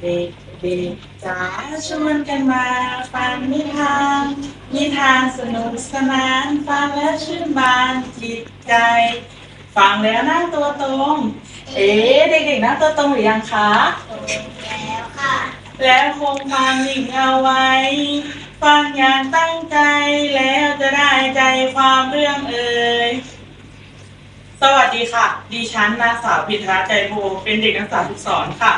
เด็กเด็กๆจ๋าชวนกันมาฟังนิทาน นิทานสนุกสนานฟังแล้วชื่นบานจิตใจ ฟังแล้วนั่งตัวตรง เอ๊ะเด็กๆนั่งตัวตรงหรือยังคะแล้วค่ะ แล้วคงฟังนิ่งเอาไว้ ฟังอย่างตั้งใจแล้วจะได้ใจความเรื่องเอ่ยสวัสดีค่ะ ดิฉันนางสาวพิธราใจโพเป็นเด็กนักศึกษาฝึกสอนค่ะ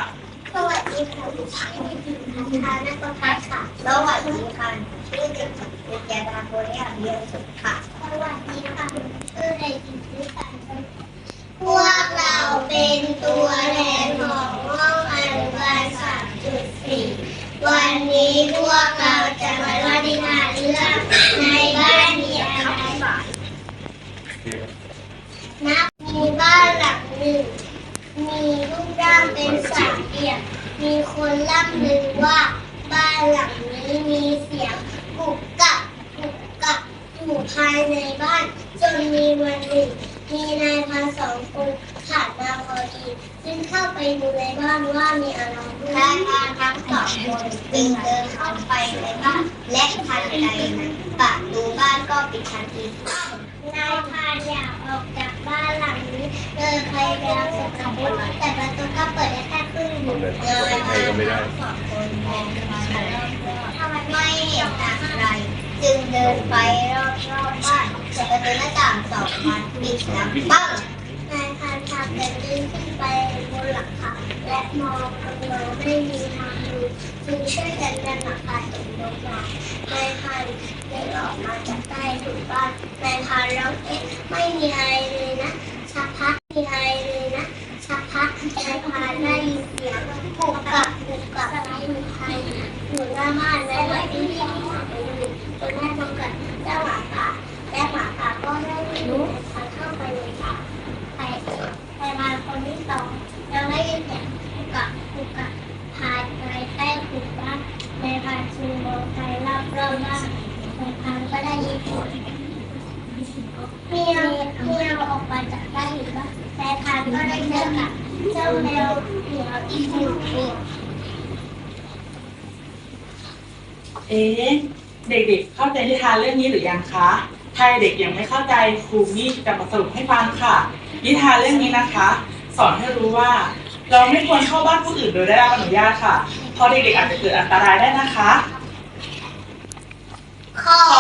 สวัสดีค่ะดิฉันพิมพ์พัฒนานักพัฒน์ค่ะสวัสดีค่ะชื่อเด็กหญิงยาดาโบริยาเรียนสุดค่ะสวัสดีค่ะชื่อเด็กหญิงวิสานพวกเราเป็นตัวแทนของห้องอนุบาลสามจุดสี่วันนี้พวกเราจะมา คนล่ำลือว่าบ้านหลังนี้มีเสียงกุกกักกุกกักอยู่ภายในบ้าน จนมีวันหนึ่ง มีนายพานสองคนผ่านมาพอดีจึงเข้าไปดูในบ้านว่ามีอะไรนายพานทั้งสองคนจึงเดินเข้าไปในบ้าน และทันใดนั้นประตูบ้านก็ปิดทันทีนายพานอยากออกจากบ้านหลังนี้เดินพยายามจะขับรถแต่ เลยพรานสองคนมองมาแล้ไม่เห็นอะไร จึงเดินไปรอบๆบ้านแต่ประตูหน้าต่างสองบานปิดแล้วปังนายพรานพากันเดินขึ้นไปบนหลังคาและมองลงมาไม่มีทางดูจึงช่วยกันดันหลังคาตกลงมานายพรานเดินออกมาจากใต้ถุนบ้านนายพรานร้องเอ๊ะไม่มีอะไรเลยนะสักพักมีอะไรเลยนะสักพักนายพรานได้ยินเสียงกุกกักกุกกักอยู่ภายอยู่หน้าบ้านนายพรานได้ยินเสียงไปดูจนแม่ต้องกัดเจ้าหมาป่าและหมาป่าก็ได้รู้ทางเข้าไปในป่าไปไปมาคนที่สองยังได้ยินเสียงกุกกักกุกกักพายไปใต้ถุนบ้านนายพรานชูมอง ไปรอบรอบๆบ้านนายพรานก็ได้ยินเสียงเมียวเมียวออกมาจากบ้านอีกบ้าแต่ทานก็ได้เจอกับเจ้าแมวเหมียวอีกหนึ่งตัวเอ๊ะเด็กๆเข้าใจนิทานเรื่องนี้หรือยังคะถ้าเด็กยังไม่เข้าใจครูนี่จะมาสรุปให้ฟังค่ะ นิทานเรื่องนี้นะคะ สอนให้รู้ว่า เราไม่ควรเข้าบ้านผู้อื่นโดยได้รับอนุญาตค่ะเพราะเด็กๆอาจจะเกิดอันตรายได้นะคะ Call.